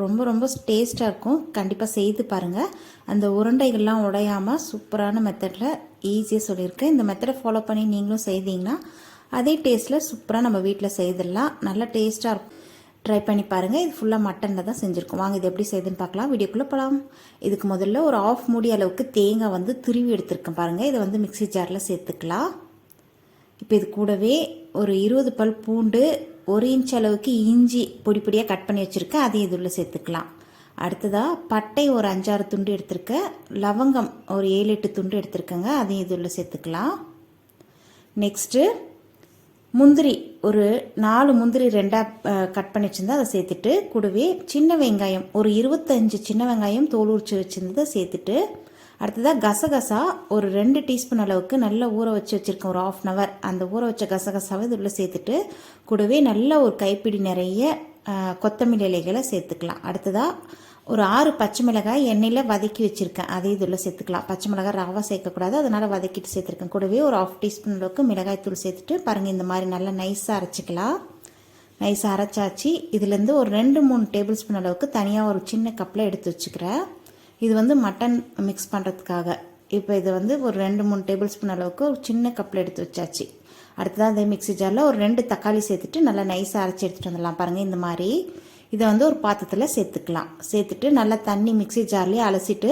ரொம்ப ரொம்ப டேஸ்ட்டாக இருக்கும். கண்டிப்பாக செய்து பாருங்கள் அந்த உருண்டைகள்லாம் உடையாமல் சூப்பரான மெத்தடில் ஈஸியாக சொல்லியிருக்கேன் இந்த மெத்தடை ஃபாலோ பண்ணி நீங்களும் செய்தீங்கன்னா அதே டேஸ்ட்டில் சூப்பராக நம்ம வீட்டில் செய்திடலாம். நல்லா டேஸ்ட்டாக இருக்கும். ட்ரை பண்ணி பாருங்கள் இது ஃபுல்லாக மட்டனில் தான் செஞ்சுருக்கோம். வாங்க இது எப்படி செய்யுதுன்னு பார்க்கலாம். வீடியோக்குள்ளே போகலாம் இதுக்கு முதல்ல ஒரு ஆஃப் மூடி அளவுக்கு தேங்காய் வந்து துருவி எடுத்துருக்கேன் பாருங்கள் இதை வந்து மிக்ஸி ஜாரில் சேர்த்துக்கலாம். இப்போ இது கூடவே ஒரு இருபது பல் பூண்டு ஒரு இன்ச் அளவுக்கு இஞ்சி பொடி பொடியாக கட் பண்ணி வச்சுருக்கேன் அதையும் இதில் சேர்த்துக்கலாம். அடுத்ததாக பட்டை ஒரு அஞ்சாறு துண்டு எடுத்திருக்கேன் லவங்கம் ஒரு ஏழு எட்டு துண்டு எடுத்திருக்கேங்க அதையும் இதில் சேர்த்துக்கலாம். நெக்ஸ்ட்டு முந்திரி ஒரு நாலு முந்திரி ரெண்டாக கட் பண்ணி வச்சுருந்தா அதை சேர்த்துட்டு கூடவே சின்ன வெங்காயம் ஒரு இருபத்தஞ்சி சின்ன வெங்காயம் தோல் உரிச்சு வச்சுருந்ததை சேர்த்துட்டு அடுத்ததாக கசகசா ஒரு ரெண்டு டீஸ்பூன் அளவுக்கு நல்லா ஊற வச்சு வச்சுருக்கேன் ஒரு ஆஃப் அன் ஹவர் அந்த ஊற வச்ச கசகசாவை இதில் சேர்த்துட்டு கூடவே நல்ல ஒரு கைப்பிடி நிறைய கொத்தமல்லி இலைகளை சேர்த்துக்கலாம். அடுத்ததாக ஒரு ஆறு பச்சை மிளகாய் எண்ணெயில் வதக்கி வச்சுருக்கேன். அதே இதில் சேர்த்துக்கலாம். பச்சை மிளகாய் ரவை சேர்க்கக்கூடாது அதனால் வதக்கிட்டு சேர்த்துருக்கேன். கூடவே ஒரு ஆஃப் டீஸ்பூன் அளவுக்கு மிளகாய் தூள் சேர்த்துட்டு பாருங்கள் இந்த மாதிரி நல்லா நைஸாக அரைச்சிக்கலாம். நைஸாக அரைச்சாச்சு. இதுலேருந்து ஒரு ரெண்டு மூணு டேபிள் ஸ்பூன் அளவுக்கு தனியாக ஒரு சின்ன கப்பில் எடுத்து வச்சுக்கிறேன். இது வந்து மட்டன் மிக்ஸ் பண்ணுறதுக்காக இப்போ இது வந்து ஒரு ரெண்டு மூணு டேபிள் ஸ்பூன் அளவுக்கு ஒரு சின்ன கப்பில் எடுத்து வச்சாச்சு. அடுத்ததாக அதே மிக்ஸி ஜாரில் ஒரு ரெண்டு தக்காளி சேர்த்துட்டு நல்லா நைஸாக அரைச்சி எடுத்துகிட்டு வந்துடலாம் பாருங்கள் இந்த மாதிரி. இதை வந்து ஒரு பாத்திரத்தில் சேர்த்துக்கலாம். சேர்த்துட்டு நல்லா தண்ணி மிக்ஸி ஜார்லேயே அலசிட்டு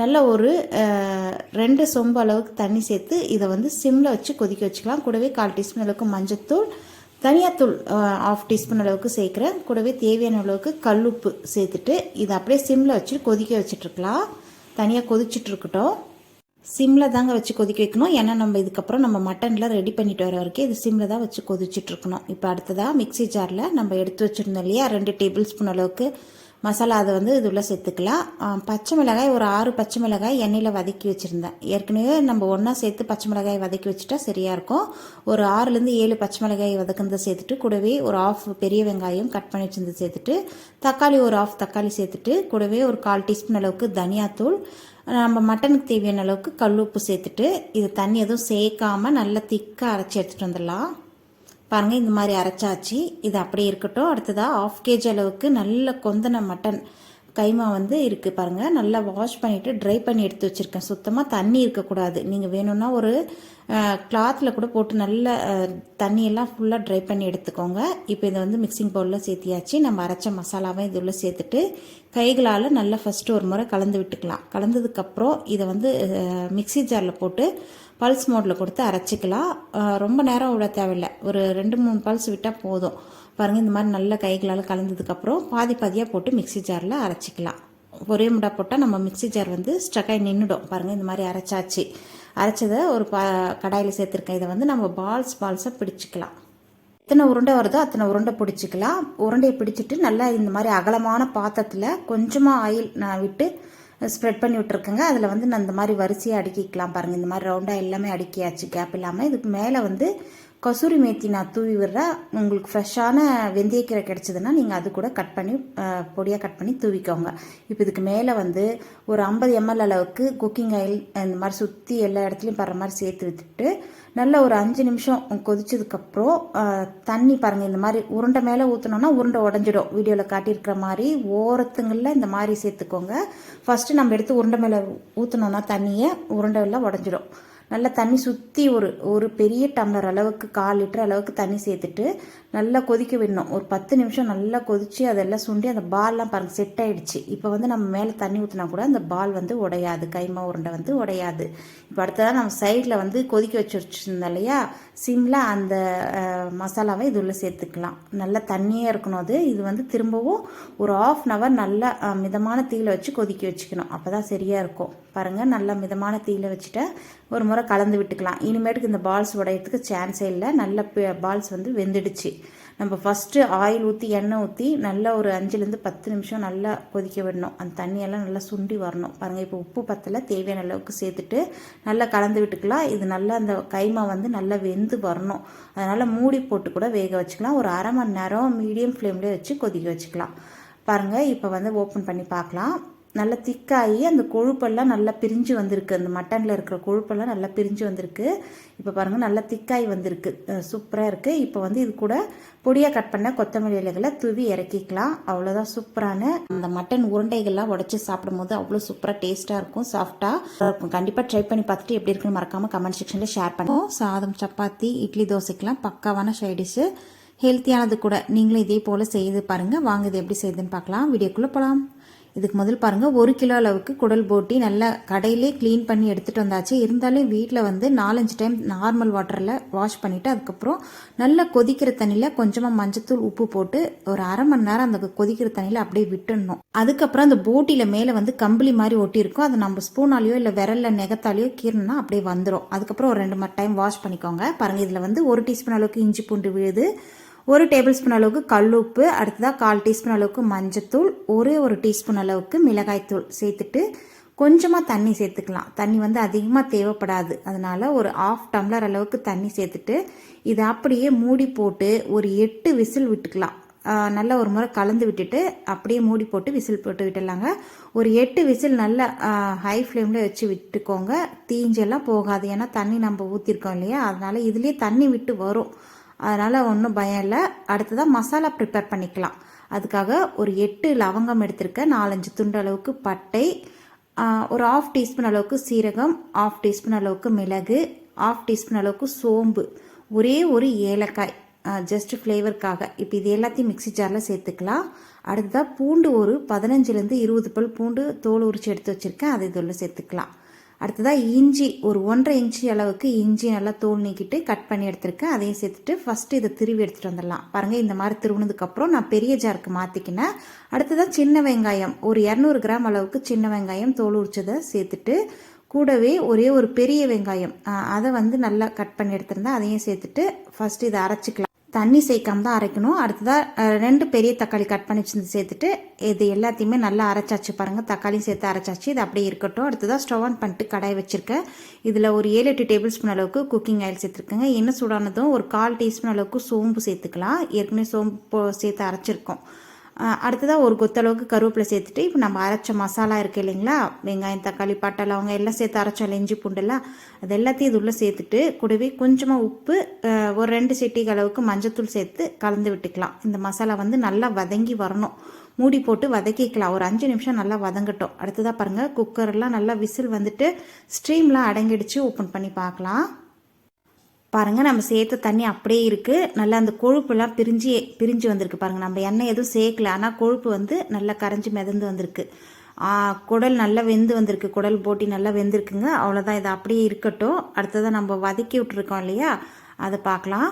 நல்ல ஒரு ரெண்டு சொம்பு அளவுக்கு தண்ணி சேர்த்து இதை வந்து சிம்மில் வச்சு கொதிக்க வச்சுக்கலாம். கூடவே கால் டீஸ்பூன் அளவுக்கு மஞ்சத்தூள் தனியாத்தூள் ஆஃப் டீஸ்பூன் அளவுக்கு சேர்க்குறேன் கூடவே தேவையான அளவுக்கு கல்லுப்பு சேர்த்துட்டு இதை அப்படியே சிம்மில் வச்சு கொதிக்க வச்சுட்ருக்கலாம் தனியாக கொதிச்சிட்டு இருக்கட்டும் சிம்மில் தாங்க வச்சு கொதிக்க வைக்கணும். ஏன்னா நம்ம இதுக்கப்புறம் நம்ம மட்டன்லாம் ரெடி பண்ணிட்டு வர வரைக்கும் இது சிம்மில் தான் வச்சு கொதிச்சுட்ருக்கணும் இப்போ அடுத்ததாக மிக்ஸி ஜாரில் நம்ம எடுத்து வச்சுருந்தோம் இல்லையா? ரெண்டு டேபிள் ஸ்பூன் அளவுக்கு மசாலா அதை வந்து இது சேர்த்துக்கலாம். பச்சை மிளகாய் ஒரு ஆறு பச்சை மிளகாய் எண்ணெயில் வதக்கி வச்சுருந்தேன். ஏற்கனவே நம்ம ஒன்றா சேர்த்து பச்சை மிளகாய் வதக்கி வச்சுட்டா சரியாக இருக்கும். ஒரு ஆறுலேருந்து ஏழு பச்சை மிளகாய் வதக்குனதை சேர்த்துட்டு கூடவே ஒரு ஆஃப் பெரிய வெங்காயம் கட் பண்ணி வச்சுருந்து சேர்த்துட்டு தக்காளி ஒரு ஆஃப் தக்காளி சேர்த்துட்டு கூடவே ஒரு கால் டீஸ்பூன் அளவுக்கு தனியாத்தூள் நம்ம மட்டனுக்கு தேவையான அளவுக்கு கல் உப்பு சேர்த்துட்டு இது தண்ணி எதுவும் சேர்க்காமல் நல்லா திக்காக அரைச்சி எடுத்துகிட்டு வந்துடலாம். பாருங்கள் இந்த மாதிரி அரைச்சாச்சு. இது அப்படியே இருக்கட்டும். அடுத்ததாக ஆஃப் கேஜி அளவுக்கு நல்ல கொந்தன மட்டன் கைமா வந்து இருக்குது பாருங்கள் நல்லா வாஷ் பண்ணிவிட்டு ட்ரை பண்ணி எடுத்து வச்சுருக்கேன். சுத்தமாக தண்ணி இருக்கக்கூடாது. நீங்கள் வேணும்னா ஒரு கிளாத்தில் கூட போட்டு நல்ல தண்ணியெல்லாம் ஃபுல்லாக ட்ரை பண்ணி எடுத்துக்கோங்க. இப்போ இதை வந்து மிக்சிங் பவுலில் சேர்த்தியாச்சு. நம்ம அரைச்ச மசாலாவை இது சேர்த்துட்டு கைகளால் நல்லா ஃபஸ்ட்டு ஒரு முறை கலந்து விட்டுக்கலாம். கலந்ததுக்கப்புறம் இதை வந்து மிக்ஸி ஜாரில் போட்டு பல்ஸ் மோடில் கொடுத்து அரைச்சிக்கலாம். ரொம்ப நேரம் விட தேவையில்லை. ஒரு ரெண்டு மூணு பல்ஸ் விட்டால் போதும். பாருங்கள் இந்த மாதிரி நல்ல கைகளால் கலந்ததுக்கப்புறம் பாதி பாதியாக போட்டு மிக்ஸி ஜாரில் அரைச்சிக்கலாம். ஒரே முடா போட்டால் நம்ம மிக்ஸி ஜார் வந்து ஸ்டக்காகி நின்றுடும் பாருங்கள் இந்த மாதிரி அரைச்சாச்சு. அரைச்சதை ஒரு பா கடாயில் சேர்த்துருக்கேன். இதை வந்து நம்ம பால்ஸ் பால்ஸாக பிடிச்சிக்கலாம். எத்தனை உருண்டை வருதோ அத்தனை உருண்டை பிடிச்சிக்கலாம். உருண்டையை பிடிச்சிட்டு நல்லா இந்த மாதிரி அகலமான பாத்திரத்தில் கொஞ்சமாக ஆயில் நான் விட்டு ஸ்ப்ரெட் பண்ணி விட்ருக்கேங்க அதில் வந்து நான் இந்த மாதிரி வரிசையாக அடுக்கிக்கலாம் பாருங்கள் இந்த மாதிரி ரவுண்டாக எல்லாமே அடுக்கியாச்சு. கேப் இல்லாமல் இதுக்கு மேலே வந்து கசூரி மேத்தி நான் தூவி விடுறேன். உங்களுக்கு ஃப்ரெஷ்ஷான வெந்தயக்கீரை கிடச்சிதுன்னா நீங்கள் அது கூட கட் பண்ணி பொடியாக கட் பண்ணி தூவிக்கோங்க. இப்போ இதுக்கு மேலே வந்து ஒரு ஐம்பது எம்எல் அளவுக்கு குக்கிங் ஆயில் இந்த மாதிரி சுற்றி எல்லா இடத்துலையும் படுற மாதிரி சேர்த்து விட்டுட்டு நல்ல ஒரு அஞ்சு நிமிஷம் கொதிச்சதுக்கப்புறம் தண்ணி பாருங்கள் இந்த மாதிரி உருண்டை மேலே ஊற்றினோன்னா உருண்டை உடஞ்சிடும். வீடியோவில் காட்டியிருக்கிற மாதிரி ஓரத்துங்களில் இந்த மாதிரி சேர்த்துக்கோங்க. ஃபஸ்ட்டு நம்ம எடுத்து உருண்டை மேலே ஊற்றினோன்னா தண்ணியை உருண்டை எல்லாம் உடஞ்சிடும். நல்லா தண்ணி சுற்றி ஒரு ஒரு பெரிய டம்ளர் அளவுக்கு கால் லிட்டர் அளவுக்கு தண்ணி சேர்த்துட்டு நல்லா கொதிக்க விடணும். ஒரு பத்து நிமிஷம் நல்லா கொதித்து அதெல்லாம் சுண்டி அந்த பால்லாம் பாருங்கள் செட் ஆகிடுச்சு இப்போ வந்து நம்ம மேலே தண்ணி ஊற்றினா கூட அந்த பால் வந்து உடையாது. கைமா உருண்டை வந்து உடையாது. இப்போ அடுத்ததான் நம்ம சைடில் வந்து கொதிக்க வச்சு வச்சுருந்தோம் இல்லையா சிம்மில் அந்த மசாலாவை இது உள்ளே சேர்த்துக்கலாம். நல்லா தண்ணியாக இருக்கணும் அது. இது வந்து திரும்பவும் ஒரு ஆஃப் அன் ஹவர் நல்லா மிதமான தீயில் வச்சு கொதிக்க வச்சுக்கணும். அப்போ தான் சரியாக இருக்கும். பாருங்கள் நல்லா மிதமான தீயில் வச்சுட்டு ஒரு முறை கலந்து விட்டுக்கலாம். இனிமேட்டுக்கு இந்த பால்ஸ் உடையிறதுக்கு சான்ஸே இல்லை. நல்ல பால்ஸ் வந்து வெந்துடுச்சு. நம்ம ஃபஸ்ட்டு ஆயில் ஊற்றி எண்ணெய் ஊற்றி நல்லா ஒரு அஞ்சுலேருந்து பத்து நிமிஷம் நல்லா கொதிக்க விடணும். அந்த தண்ணியெல்லாம் நல்லா சுண்டி வரணும். பாருங்கள் இப்போ உப்பு பத்தல. தேவையான அளவுக்கு சேர்த்துட்டு நல்லா கலந்து விட்டுக்கலாம். இது நல்லா அந்த கைமா வந்து நல்லா வெந்து வரணும். அதனால் மூடி போட்டு கூட வேக வச்சுக்கலாம். ஒரு அரை மணி நேரம் மீடியம் ஃப்ளேம்லேயே வச்சு கொதிக்க வச்சுக்கலாம். பாருங்கள் இப்போ வந்து ஓப்பன் பண்ணி பார்க்கலாம். நல்லா திக்காகி அந்த கொழுப்பெல்லாம் நல்லா பிரிஞ்சு வந்திருக்கு. அந்த மட்டனில் இருக்கிற கொழுப்பெல்லாம் நல்லா பிரிஞ்சு வந்திருக்கு. இப்போ பாருங்கள் நல்லா திக்காகி வந்திருக்கு. சூப்பராக இருக்குது இப்போ வந்து இது கூட பொடியாக கட் பண்ண கொத்தமல்லி இலைகளை தூவி இறக்கிக்கலாம். அவ்வளோதான் சூப்பரான அந்த மட்டன் உருண்டைகள்லாம் உடச்சி சாப்பிடும்போது அவ்வளோ சூப்பராக டேஸ்ட்டாக இருக்கும் சாஃப்டாக இருக்கும். கண்டிப்பாக ட்ரை பண்ணி பார்த்துட்டு எப்படி இருக்குன்னு மறக்காமல் கமெண்ட் செக்ஷனில் ஷேர் பண்ணுவோம் சாதம் சப்பாத்தி இட்லி தோசைக்கெலாம் பக்காவான சைடிஷ்ஷு ஹெல்த்தியானது கூட. நீங்களும் இதே போல் செய்து பாருங்கள் வாங்க இது எப்படி செய்யுதுன்னு பார்க்கலாம். வீடியோக்குள்ளே போகலாம் இதுக்கு முதல் பாருங்கள் ஒரு கிலோ அளவுக்கு குடல் போட்டி நல்லா கடையிலே க்ளீன் பண்ணி எடுத்துகிட்டு வந்தாச்சு. இருந்தாலும் வீட்டில் வந்து நாலஞ்சு டைம் நார்மல் வாட்டரில் வாஷ் பண்ணிவிட்டு அதுக்கப்புறம் நல்லா கொதிக்கிற தண்ணியில் கொஞ்சமாக மஞ்சத்தூள் உப்பு போட்டு ஒரு அரை மணி நேரம் அந்த கொதிக்கிற தண்ணியில் அப்படியே விட்டுடணும். அதுக்கப்புறம் அந்த போட்டியில் மேலே வந்து கம்பளி மாதிரி ஒட்டியிருக்கும் அதை நம்ம ஸ்பூனாலேயோ இல்லை விரலில் நெகத்தாலேயோ கீரணும்னா அப்படியே வந்துடும் அதுக்கப்புறம் ஒரு ரெண்டு மணி டைம் வாஷ் பண்ணிக்கோங்க. பாருங்கள் இதில் வந்து ஒரு டீஸ்பூன் அளவுக்கு இஞ்சி பூண்டு விழுது. ஒரு டேபிள் ஸ்பூன் அளவுக்கு கல் உப்பு அடுத்ததாக கால் டீஸ்பூன் அளவுக்கு மஞ்சத்தூள் ஒரே ஒரு டீஸ்பூன் அளவுக்கு மிளகாய்த்தூள் சேர்த்துட்டு கொஞ்சமாக தண்ணி சேர்த்துக்கலாம். தண்ணி வந்து அதிகமாக தேவைப்படாது. அதனால் ஒரு ஆஃப் டம்ளர் அளவுக்கு தண்ணி சேர்த்துட்டு இதை அப்படியே மூடி போட்டு ஒரு எட்டு விசில் விட்டுக்கலாம். நல்லா ஒரு முறை கலந்து விட்டுட்டு அப்படியே மூடி போட்டு விசில் போட்டு விட்டுடலாங்க. ஒரு எட்டு விசில் நல்லா ஹை ஃப்ளேமில் வச்சு விட்டுக்கோங்க. தீஞ்செல்லாம் போகாது. ஏன்னா தண்ணி நம்ம ஊற்றிருக்கோம் இல்லையா? அதனால் இதுலேயே தண்ணி விட்டு வரும். அதனால் ஒன்றும் பயம் இல்லை. அடுத்ததாக மசாலா ப்ரிப்பேர் பண்ணிக்கலாம். அதுக்காக ஒரு எட்டு லவங்கம் எடுத்திருக்கேன் நாலஞ்சு துண்டு அளவுக்கு பட்டை ஒரு ஆஃப் டீஸ்பூன் அளவுக்கு சீரகம் ஆஃப் டீஸ்பூன் அளவுக்கு மிளகு ஆஃப் டீஸ்பூன் அளவுக்கு சோம்பு. ஒரே ஒரு ஏலக்காய் ஜஸ்ட் ஃப்ளேவருக்காக இப்போ இது எல்லாத்தையும் மிக்சி ஜாரில் சேர்த்துக்கலாம். அடுத்ததாக பூண்டு ஒரு பதினஞ்சுலேருந்து இருபது பல் பூண்டு தோல் உரிச்சு எடுத்து வச்சுருக்கேன். அதை இதில் சேர்த்துக்கலாம். அடுத்ததாக இஞ்சி ஒரு ஒன்றரை இன்ச்சு அளவுக்கு இஞ்சி நல்லா தோல் நீக்கிட்டு கட் பண்ணி எடுத்துருக்கேன். அதையும் சேர்த்துட்டு ஃபஸ்ட்டு இதை திருவி எடுத்துகிட்டு வந்துடலாம். பாருங்கள் இந்த மாதிரி திருவினதுக்கப்புறம் நான் பெரிய ஜாருக்கு மாற்றிக்கினேன் அடுத்ததாக சின்ன வெங்காயம் ஒரு இரநூறு கிராம் அளவுக்கு சின்ன வெங்காயம் தோல் உரிச்சதை சேர்த்துட்டு கூடவே ஒரே ஒரு பெரிய வெங்காயம் அதை வந்து நல்லா கட் பண்ணி எடுத்திருந்தேன். அதையும் சேர்த்துட்டு ஃபஸ்ட்டு இதை அரைச்சிக்கலாம். தண்ணி சேர்க்காம தான் அரைக்கணும். அடுத்ததாக ரெண்டு பெரிய தக்காளி கட் பண்ணி வச்சு சேர்த்துட்டு இது எல்லாத்தையுமே நல்லா அரைச்சாச்சு பாருங்கள் தக்காளியும் சேர்த்து அரைச்சாச்சு. இது அப்படியே இருக்கட்டும். அடுத்ததாக ஸ்டவ் ஆன் பண்ணிட்டு கடாய் வச்சுருக்கேன். இதில் ஒரு ஏழு எட்டு டேபிள் ஸ்பூன் அளவுக்கு குக்கிங் ஆயில் சேர்த்துருக்கேங்க. எண்ணெய் சூடானதும் ஒரு கால் டீஸ்பூன் அளவுக்கு சோம்பு சேர்த்துக்கலாம். ஏற்கனவே சோம்பு சேர்த்து அரைச்சிருக்கோம். அடுத்ததாக ஒரு கொத்தளவுக்கு கருவேப்பிலை சேர்த்துட்டு இப்போ நம்ம அரைச்ச மசாலா இருக்குது இல்லைங்களா? வெங்காயம் தக்காளி பட்டை அவங்க எல்லாம் சேர்த்து அரைச்சோம் இஞ்சி பூண்டெல்லாம் அது எல்லாத்தையும் இது உள்ளே சேர்த்துட்டு கூடவே கொஞ்சமாக உப்பு ஒரு ரெண்டு சிட்டிக்கு அளவுக்கு மஞ்சத்தூள் சேர்த்து கலந்து விட்டுக்கலாம். இந்த மசாலா வந்து நல்லா வதங்கி வரணும். மூடி போட்டு வதக்கிக்கலாம். ஒரு அஞ்சு நிமிஷம் நல்லா வதங்கட்டும். அடுத்ததாக பாருங்கள் குக்கர்லாம் நல்லா விசில் வந்துட்டு ஸ்ட்ரீம்லாம் அடங்கிடுச்சு. ஓப்பன் பண்ணி பார்க்கலாம். பாருங்கள் நம்ம சேர்த்த தண்ணி அப்படியே இருக்குது நல்லா அந்த கொழுப்புலாம் பிரிஞ்சு பிரிஞ்சு வந்திருக்கு பாருங்கள் நம்ம எண்ணெய் எதுவும் சேர்க்கல. ஆனால் கொழுப்பு வந்து நல்லா கரைஞ்சி மிதந்து வந்திருக்கு. குடல் நல்லா வெந்து வந்திருக்கு. குடல் போட்டி நல்லா வெந்திருக்குங்க. அவ்வளோதான் இது அப்படியே இருக்கட்டும். அடுத்ததாக நம்ம வதக்கி விட்டுருக்கோம் இல்லையா? அதை பார்க்கலாம்.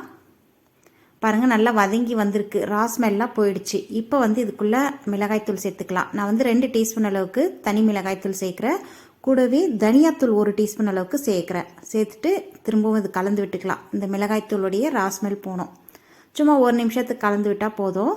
பாருங்கள் நல்லா வதங்கி வந்திருக்கு. ராஸ்மெல்லாம் போயிடுச்சு. இப்போ வந்து இதுக்குள்ளே மிளகாய்த்தூள் சேர்த்துக்கலாம். நான் வந்து ரெண்டு டீஸ்பூன் அளவுக்கு தனி மிளகாய்த்தூள் சேர்க்குறேன். கூடவே தனியாத்தூள் ஒரு டீஸ்பூன் அளவுக்கு சேர்க்குறேன். சேர்த்துட்டு திரும்பவும் இது கலந்து விட்டுக்கலாம். இந்த மிளகாய்த்தூளுடைய ராஸ்மெல் போனோம் சும்மா ஒரு நிமிஷத்துக்கு கலந்து விட்டால் போதும்.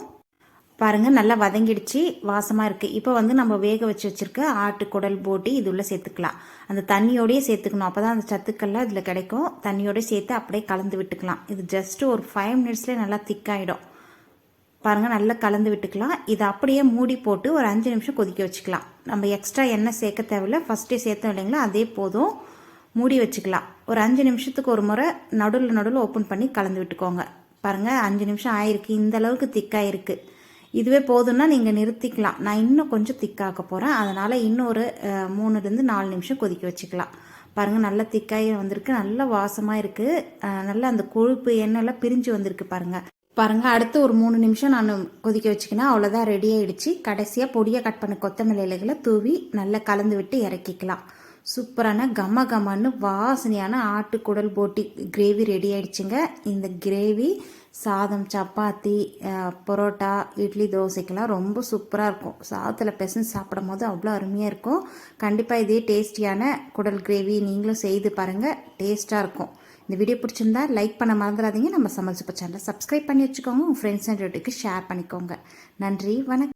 பாருங்கள் நல்லா வதங்கிடுச்சு. வாசமாக இருக்குது இப்போ வந்து நம்ம வேக வச்சு வச்சுருக்க ஆட்டு குடல் போட்டி இது உள்ளே சேர்த்துக்கலாம். அந்த தண்ணியோடையே சேர்த்துக்கணும். அப்போ தான் அந்த சத்துக்கள்லாம் இதில் கிடைக்கும். தண்ணியோடய சேர்த்து அப்படியே கலந்து விட்டுக்கலாம். இது ஜஸ்ட்டு ஒரு ஃபைவ் மினிட்ஸ்லேயே நல்லா திக்காயிடும் பாருங்கள் நல்லா கலந்து விட்டுக்கலாம். இதை அப்படியே மூடி போட்டு ஒரு அஞ்சு நிமிஷம் கொதிக்க வச்சுக்கலாம். நம்ம எக்ஸ்ட்ரா எண்ணெய் சேர்க்க தேவையில்ல. ஃபஸ்ட்டே சேர்த்தோம் இல்லைங்களா? அதே போதும் மூடி வச்சுக்கலாம். ஒரு அஞ்சு நிமிஷத்துக்கு ஒரு முறை நடுவில் நடுவில் ஓப்பன் பண்ணி கலந்து விட்டுக்கோங்க. பாருங்கள் அஞ்சு நிமிஷம் ஆயிருக்கு. இந்த அளவுக்கு திக்காக இருக்குது இதுவே போதும்னா நீங்கள் நிறுத்திக்கலாம். நான் இன்னும் கொஞ்சம் திக்காக்க போகிறேன் அதனால் இன்னும் ஒரு மூணுலேருந்து நாலு நிமிஷம் கொதிக்க வச்சுக்கலாம். பாருங்கள் நல்லா திக்காகி வந்திருக்கு. நல்ல வாசமாக இருக்குது நல்லா அந்த கொழுப்பு எண்ணெயெல்லாம் பிரிஞ்சு வந்திருக்கு பாருங்கள் பாருங்கள் அடுத்து ஒரு மூணு நிமிஷம் நான் கொதிக்க வச்சுக்கினா அவ்வளோதான் ரெடி ஆகிடுச்சு கடைசியாக பொடியை கட் பண்ண கொத்தமல்லி இலைகளை தூவி நல்லா கலந்து விட்டு இறக்கிக்கலாம். சூப்பரான கம கமன்னு வாசனையான ஆட்டுக்குடல் போட்டி. கிரேவி ரெடி ஆயிடுச்சுங்க. இந்த கிரேவி சாதம் சப்பாத்தி பரோட்டா இட்லி தோசைக்கெல்லாம் ரொம்ப சூப்பராக இருக்கும். சாதத்தில் பெசஞ்சு சாப்பிடும் போது அவ்வளோ அருமையாக இருக்கும். கண்டிப்பாக இதே டேஸ்டியான குடல் கிரேவி நீங்களும் செய்து பாருங்கள் டேஸ்ட்டாக இருக்கும். இந்த வீடியோ பிடிச்சிருந்தா லைக் பண்ண மறந்துடாதீங்க. நம்ம சமைச்சப்ப சேனலை சப்ஸ்கிரைப் பண்ணி வச்சுக்கோங்க. உங்கள் ஃப்ரெண்ட்ஸ் அண்ட் ரிலேட்டிவ்க்கு ஷேர் பண்ணிக்கோங்க. நன்றி வணக்கம்.